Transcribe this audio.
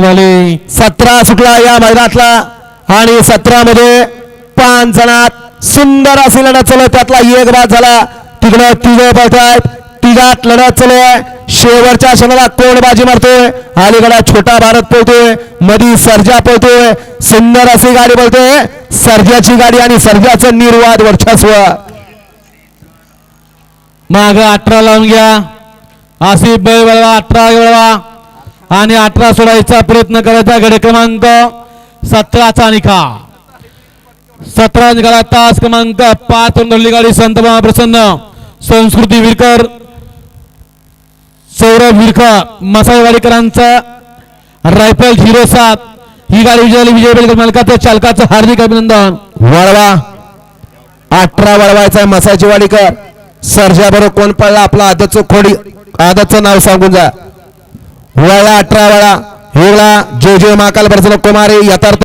सतरा सुटला या मैदानातला आणि सतरा मध्ये पाच जणात सुंदर अशी लढत चालू त्यातला एक बाद झाला. तिकडं तिघे पळतायत. तिघात लढत चालू आहे. शेवटच्या क्षणाला कोण बाजी मारतोय. अलीकडा छोटा भारत पळतोय. मधी सर्जा पळतोय. सुंदर अशी गाडी पळतोय सर्जाची गाडी आणि सर्जाचं निर्वाद वर्चस्व. माग अठरा लावून घ्या. आसिफ बैल अठरा वळवा आणि अठरा सोडायचा प्रयत्न करायचा गडे क्रमांक सतराचा निकाल. सतरा निकाला तास क्रमांक पाच धरली गाडी संत प्रसन्न संस्कृती विरकर सौरभ विरकर मसाईवाडीकरांचा रायफल झिरो सात. ही गाडी विजय विजय बेलकर मालकाचं चालकाचं हार्दिक अभिनंदन. वळवा. अठरा वळवायचा मसायची वाडीकर. सर्जा बरोबर कोण पडला आपला आदतचं खोडी आदतचं नाव सांगून जा. वळा अठरा वेळा हिवळा जे जे महाकाल प्रसन्न कुमारे यथार्थ